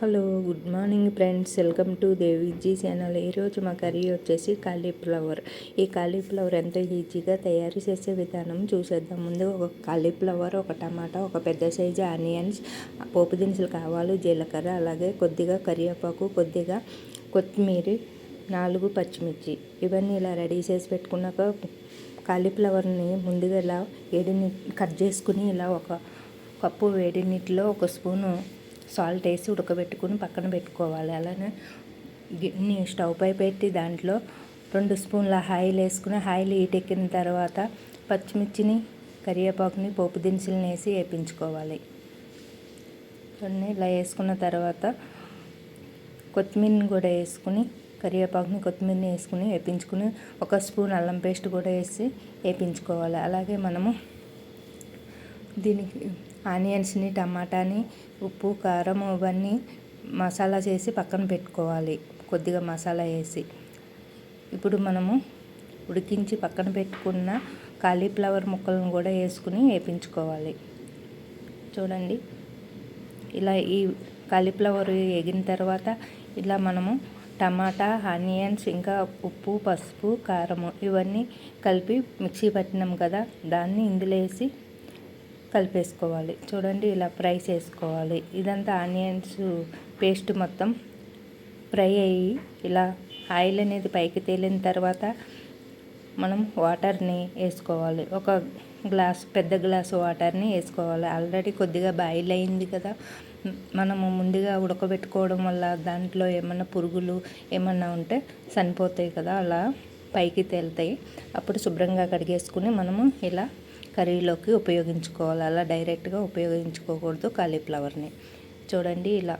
Hello good morning friends. Welcome to Deviji channel. ఈరోజు మా curry వచ్చేసి కాలీఫ్లవర్. ఈ కాలీఫ్లవర్ ఎంతో ఈజీగా తయారు చేసే విధానం చూసేద్దాం. ముందు ఒక కాలీఫ్లవర్ ఒక టమాటా ఒక పెద్ద సైజు ఆనియన్స్ పోపు దినుసులు కావాలి జీలకర్ర అలాగే కొద్దిగా కరివేపాకు కొద్దిగా కొత్తిమీర నాలుగు పచ్చిమిర్చి. ఇవన్నీ ఇలా రెడీ చేసి పెట్టుకున్నాక కాలీఫ్లవర్ని ముందుగా ఇలా వేడిని కట్ చేసుకుని ఇలా ఒక కప్పు వేడి నీటిలో ఒక స్పూను సాల్ట్ వేసి ఉడకబెట్టుకుని పక్కన పెట్టుకోవాలి. అలానే గిన్నె స్టవ్ పై పెట్టి దాంట్లో రెండు స్పూన్ల ఆయిల్ వేసుకుని ఆయిల్ ఎక్కిన తర్వాత పచ్చిమిర్చిని కరివేపాకుని పోపు దినుసులను వేసి వేపించుకోవాలి. కొన్ని ఇలా వేసుకున్న తర్వాత కొత్తిమీరని కూడా వేసుకుని కరివేపాకుని కొత్తిమీరని వేసుకుని వేపించుకుని ఒక స్పూన్ అల్లం పేస్ట్ కూడా వేసి వేపించుకోవాలి. అలాగే మనము దీనికి ఆనియన్స్ని టమాటాని ఉప్పు కారం ఇవన్నీ మసాలా చేసి పక్కన పెట్టుకోవాలి. కొద్దిగా మసాలా వేసి. ఇప్పుడు మనము ఉడికించి పక్కన పెట్టుకున్న కాలీఫ్లవర్ ముక్కలను కూడా వేసుకుని వేపించుకోవాలి. చూడండి. ఇలా ఈ కాలీఫ్లవర్ ఎగిన తర్వాత ఇలా మనము టమాటా ఆనియన్స్ ఇంకా ఉప్పు పసుపు కారము ఇవన్నీ కలిపి మిక్సీ పట్టినాం కదా దాన్ని ఇందులో వేసి కలిపేసుకోవాలి. చూడండి ఇలా ఫ్రై చేసుకోవాలి. ఇదంతా ఆనియన్స్ పేస్ట్ మొత్తం ఫ్రై అయ్యి ఇలా ఆయిల్ అనేది పైకి తేలిన తర్వాత మనం వాటర్ని వేసుకోవాలి. ఒక గ్లాస్ పెద్ద గ్లాసు వాటర్ని వేసుకోవాలి. ఆల్రెడీ కొద్దిగా బాయిల్ అయింది కదా. మనము ముందుగా ఉడకబెట్టుకోవడం వల్ల దాంట్లో ఏమన్నా పురుగులు ఏమన్నా ఉంటే చనిపోతాయి కదా. అలా పైకి తేలుతాయి. అప్పుడు శుభ్రంగా కడిగేసుకుని మనము ఇలా కర్రీలోకి ఉపయోగించుకోవాలి. అలా డైరెక్ట్గా ఉపయోగించుకోకూడదు కాలీఫ్లవర్ని. చూడండి ఇలా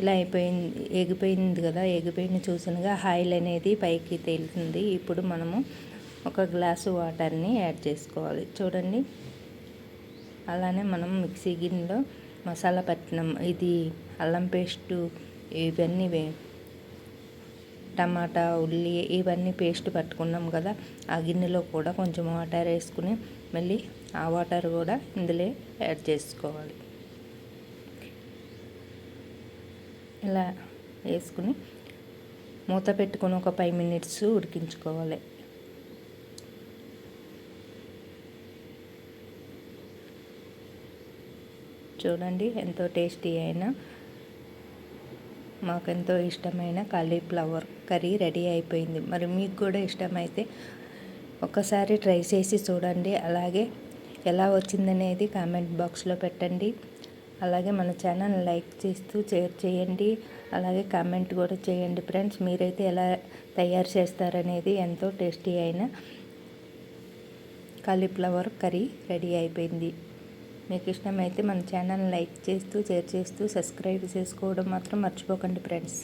ఇలా అయిపోయింది ఎగిపోయింది కదా ఎగిపోయిన చూసినగా. ఆయిల్ అనేది పైకి తేలుతుంది. ఇప్పుడు మనము ఒక గ్లాసు వాటర్ని యాడ్ చేసుకోవాలి. చూడండి. అలానే మనం మిక్సీ గిన్నెలో మసాలా పట్టినం ఇది అల్లం పేస్టు ఇవన్నీ టమాటా ఉల్లి ఇవన్నీ పేస్ట్ పట్టుకున్నాం కదా ఆ గిన్నెలో కూడా కొంచెం వాటర్ వేసుకుని మళ్ళీ ఆ వాటర్ కూడా ఇందులో యాడ్ చేసుకోవాలి. ఇలా వేసుకుని మూత పెట్టుకొని ఒక ఫైవ్ మినిట్స్ ఉడికించుకోవాలి. చూడండి ఎంతో టేస్టీ అయినా మాకెంతో ఇష్టమైన కాలీఫ్లవర్ కర్రీ రెడీ అయిపోయింది. మరి మీకు కూడా ఇష్టమైతే ఒకసారి ట్రై చేసి చూడండి. అలాగే ఎలా వచ్చిందనేది కామెంట్ బాక్స్లో పెట్టండి. అలాగే మన ఛానల్ లైక్ చేస్తూ షేర్ చేయండి. అలాగే కామెంట్ కూడా చేయండి. ఫ్రెండ్స్ మీరైతే ఎలా తయారు చేస్తారనేది ఎంతో టేస్టీ అయిన కాలీఫ్లవర్ కర్రీ రెడీ అయిపోయింది. మీకు ఇష్టమైతే మన ఛానల్ లైక్ చేస్తూ షేర్ చేస్తూ సబ్స్క్రైబ్ చేసుకోవడం మాత్రం మర్చిపోకండి ఫ్రెండ్స్.